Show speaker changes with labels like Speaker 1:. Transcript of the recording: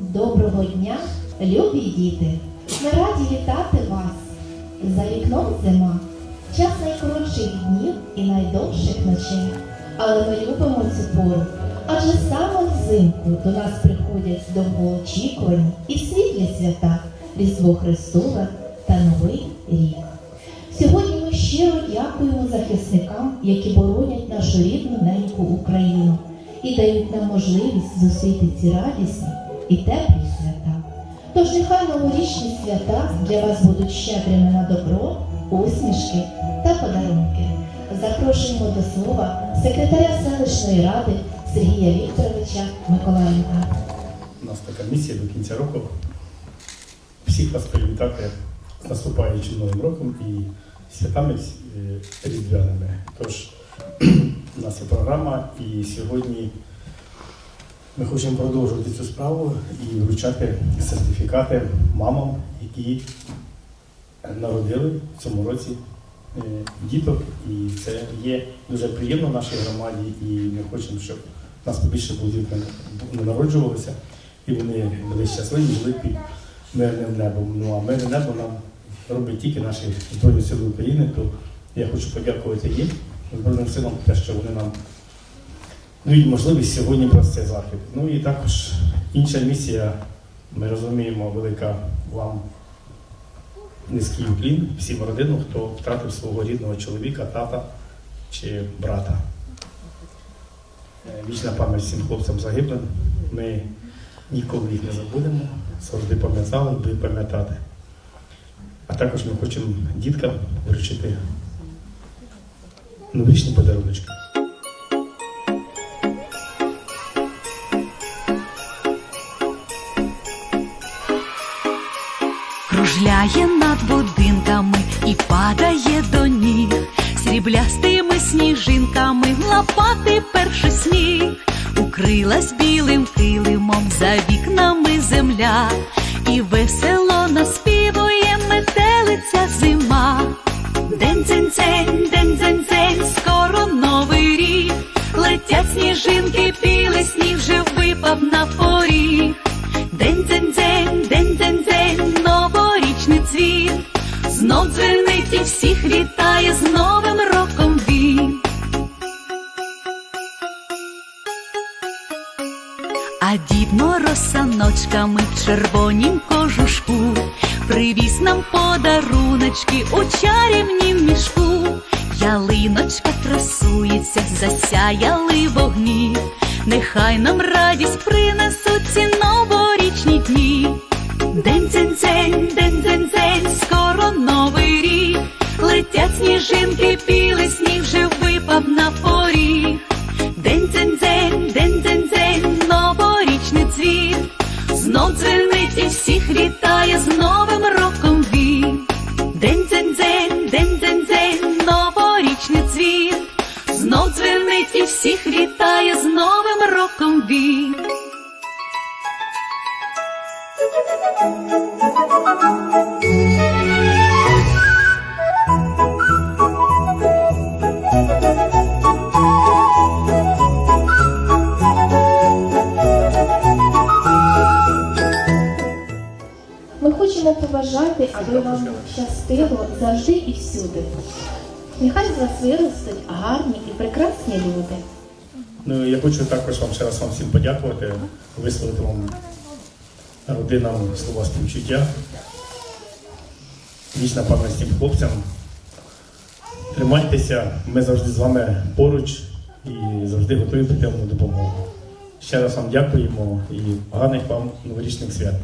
Speaker 1: Доброго дня, любі діти! Ми раді вітати вас. За вікном зима, час найкоротших днів і найдовших ночей. Але ми любимо цю пору, адже саме взимку до нас приходять довгоочікувані і світлі свята Різдво Христове та Новий рік. Сьогодні ми щиро дякуємо захисникам, які боронять нашу рідну неньку Україну і дають нам можливість зустріти ці радісні і теплі свята. Тож нехай новорічні свята для вас будуть щедрими на добро, усмішки та подарунки. Запрошуємо до слова секретаря селищної ради Сергія Вікторовича Миколаєнка.
Speaker 2: У нас така місія до кінця року. Всіх вас привітати з наступаючим новим роком і святами е, різдвяними. Тож у нас є програма, і сьогодні ми хочемо продовжувати цю справу і вручати сертифікати мамам, які народили в цьому році е, діток. І це є дуже приємно нашій громаді, і ми хочемо, щоб нас побільше діток не народжувалося, і вони були щасливі, жили під мирним небом. Ну а мирне небо нам робить тільки наші Збройні Сили України. То я хочу подякувати їм, Збройним силам, те, що вони нам дають можливість сьогодні про цей захід. Ну і також інша місія, ми розуміємо, велика вам низький уклін всім родинам, хто втратив свого рідного чоловіка, тата чи брата. Е, Вічна пам'ять всім хлопцям загиблим. Ми ніколи їх не забудемо, завжди пам'ятали і будемо пам'ятати. А також ми хочемо діткам вручити новорічні подарунки.
Speaker 3: Кружляє над будинками і падає до ніг, сріблястими сніжинками лапати перший сніг, укрилась білим килимом за вікнами земля, і весело наспівує метелиця зима. День дзень дзень, день дзень дзень, скоро новий рік. Летять сніжинки, білий сніг вже випав на поріг. День дзень дзень, Знов дзвенить і всіх вітає з Новим роком він. А дід Мороз саночками в червонім кожушку привіз нам подаруночки у чарівнім мішку. Ялиночка красується, засяяли вогні. Нехай нам радість принесуть ці білий сніг вже випав на поріг. День дзень дзень, день дзень дзень, новорічний цвіт. Знов дзвенить і всіх вітає з Новим роком він. День дзень дзень, день дзень дзень, новорічний цвіт. Знов дзвенить і всіх вітає з Новим роком він.
Speaker 1: Побажати, аби вам щастило завжди і всюди. Нехай з вас виростуть гарні і прекрасні люди.
Speaker 2: Ну, я хочу також вам ще раз вам всім подякувати, висловити вам родинам слова співчуття. Вічна пам'ять всім хлопцям. Тримайтеся, ми завжди з вами поруч і завжди готові прийти вам на допомогу. Ще раз вам дякуємо і гарних вам новорічних свят.